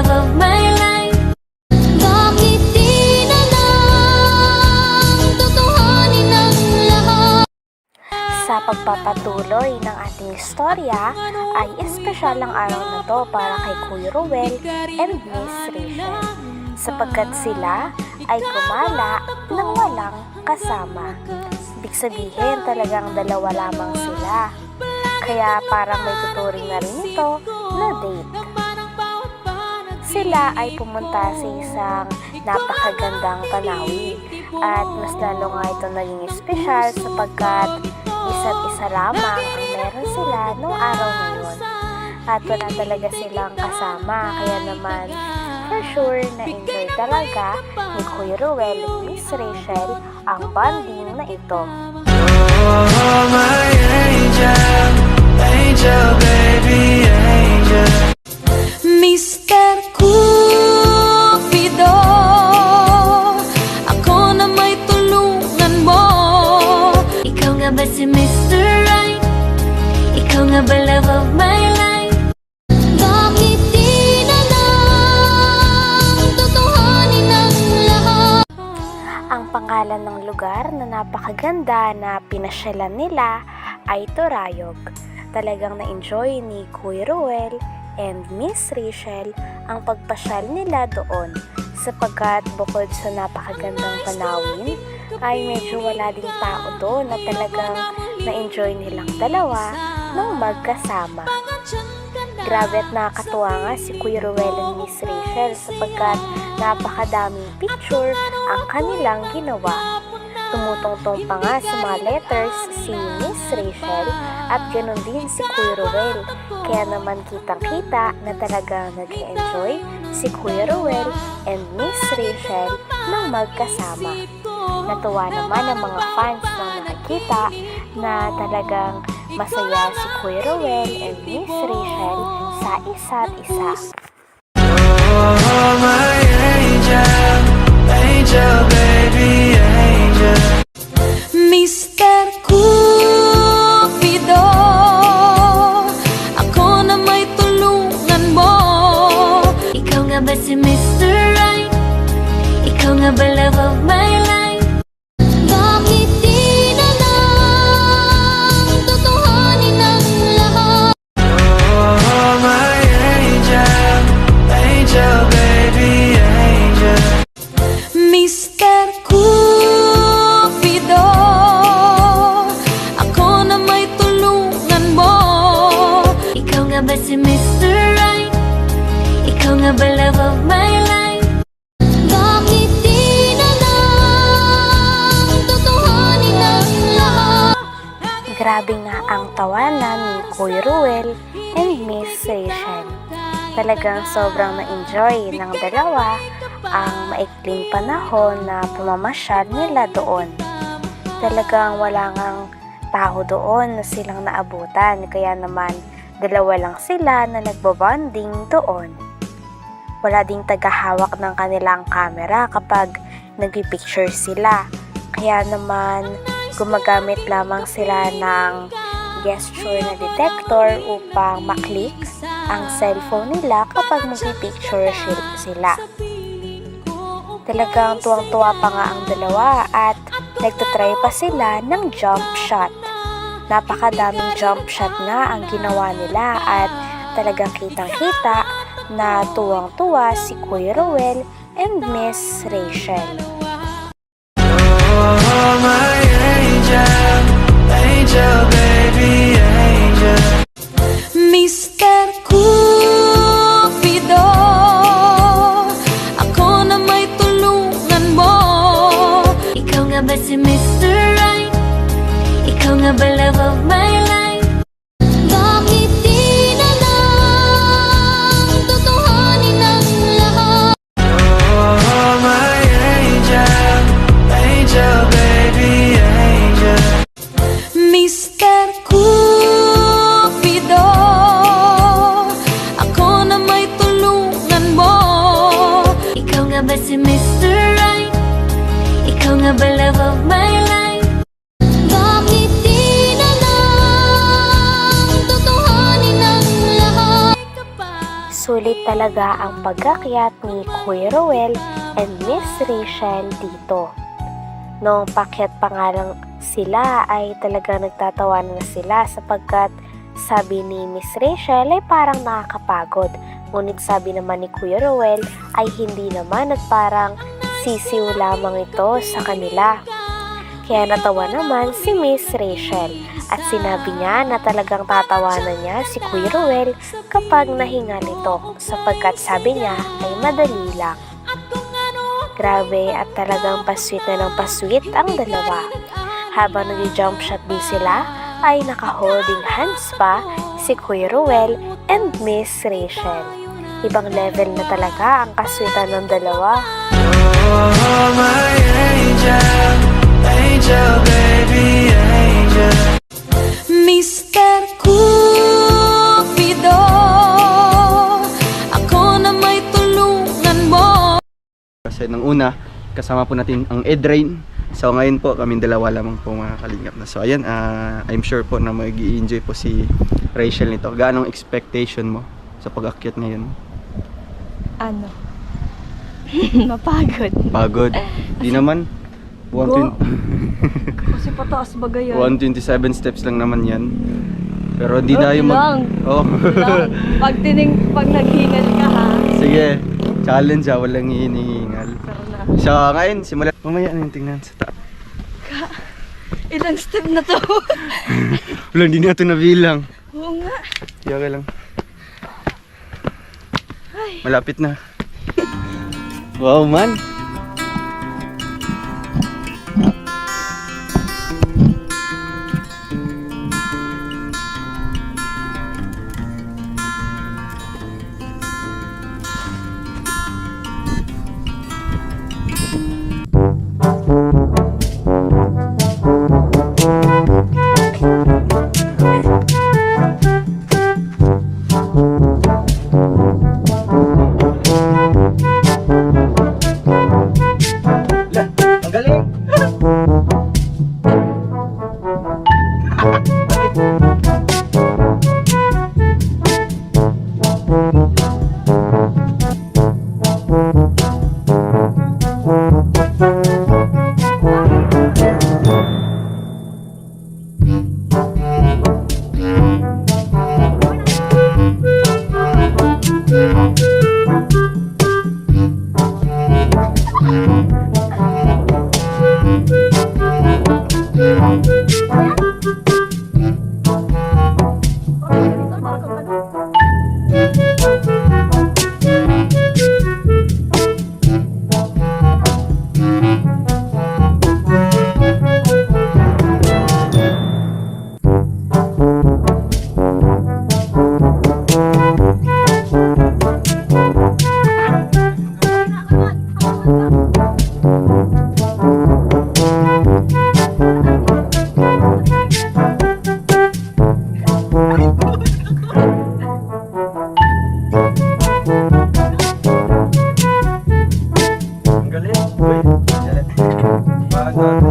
of my? Sa pagpapatuloy ng ating istorya ay espesyal ang araw na to para kay Kuya Ruel and Miss Rachel sapagkat sila ay gumala ng walang kasama. Ibig sabihin talagang dalawa lamang sila. Kaya parang may tuturing na rin ito na date. Sila ay pumunta sa isang napakagandang tanawin at mas lalo nga ito naging espesyal sapagkat isa't isa lamang ang meron sila nung araw na yun. At wala talaga silang kasama kaya naman for sure na enjoy talaga ni Kuya Ruel at Miss Rachel ang bonding na ito. Oh, my angel, angel, baby, angel. Mr. pangalan ng lugar na napakaganda na pinasyalan nila ay Torayog. Talagang na-enjoy ni Kuya Ruel and Miss Rachel ang pagpasyal nila doon sapagkat bukod sa napakagandang panawin ay medyo wala ding tao doon na talagang na-enjoy nilang dalawa nung magkasama. Grabe at nakakatuwa nga si Kuya Ruel and Miss Rachel sapagkat napakadaming picture ang kanilang ginawa. Tumutungtong pa nga sa mga letters si Miss Rachel at ganoon din si Kuya Ruel. Kaya naman kitang-kita na talagang nag enjoy si Kuya Ruel and Miss Rachel nang magkasama. Natuwa naman ang mga fans nang nakakita na talagang masaya si Kuya Ruel and Miss Rachel sa isa't isa. Oh, my angel, angel, tawanan ni Kuya Ruel and Miss Rachel. Talagang sobrang na-enjoy ng dalawa ang maikling panahon na pumamasyal nila doon. Talagang wala ngang tao doon na silang naabutan kaya naman dalawa lang sila na nagbabonding doon. Wala ding tagahawak ng kanilang camera kapag nagpipicture sila. Kaya naman gumagamit lamang sila ng gesture na detector upang maklik ang cellphone nila kapag magpipicture si- sila. Talagang tuwang-tuwa pa nga ang dalawa at nagtatry pa sila ng jump shot. Napakadaming jump shot nga ang ginawa nila at talagang kitang-kita na tuwang-tuwa si Kuya Ruel and Miss Rachel. Ba si Mr. Right? Ikaw nga ba love of my Sulit talaga ang pagakyat ni Kuya Ruel and Miss Rachel dito. Noong pakyat pa nga lang sila ay talagang nagtatawanan na sila sapagkat sabi ni Miss Rachel ay parang nakakapagod. Ngunit sabi naman ni Kuya Ruel ay hindi naman at parang sisiw lamang ito sa kanila. Kaya natawa naman si Miss Rachel at sinabi niya na talagang tatawanan niya si Kuya Ruel kapag nahinga nito sapagkat sabi niya ay madali lang. Grabe at talagang pasweet na ng pasweet ang dalawa. Habang nag-jump shot din sila ay naka-holding hands pa si Kuya Ruel and Miss Rachel. Ibang level na talaga ang kaswitan ng dalawa. Oh, my angel, angel, baby, angel. Kasi nung una, kasama po natin ang Edrain. So ngayon po, kami dalawa lamang po mga kalingap na. So ayan, ah, I'm sure po na mag enjoy po si Rachel nito. Gaanong expectation mo sa pag-akyat ngayon? ano, mapagod. Pagod? Di naman. 120 Kasi pataas ba yan? 127 steps lang naman yan. Pero hindi Oh, na yung mag... lang. Oh. Lang. Pag tining, pag naghingal ka ha, Sige, challenge ah, walang hinihingal. So ngayon, simulan. Mamaya na yung tingnan sa ta. Ilang step na to? Wala, hindi na ito nabilang. Oo nga. Okay lang. Malapit na. Wow man.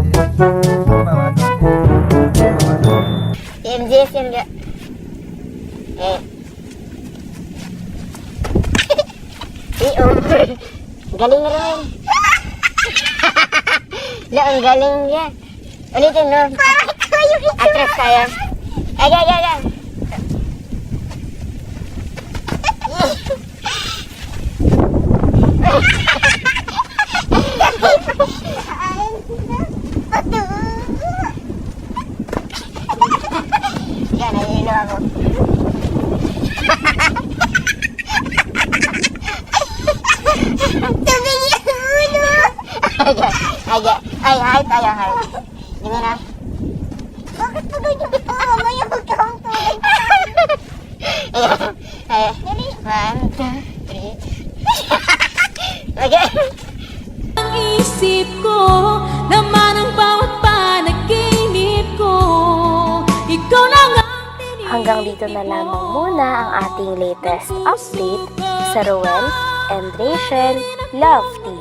Bago. Bago. MJ, MJ. Eh. Eh, oh. galing rin. La, ang galing niya. Ulitin, no? Atras kaya. Ay, ay, ay, ay. Ay, ay, ay, ay, ay. Hindi na. Bakit pa ganyan ito? Mamaya magkakang tubig. Ay, ay, one, two, three. Okay. Ang isip ko Naman ang bawat panaginip ko Ikaw lang ang Hanggang dito na lamang muna ang ating latest update sa Ruel and Rachel Love Team.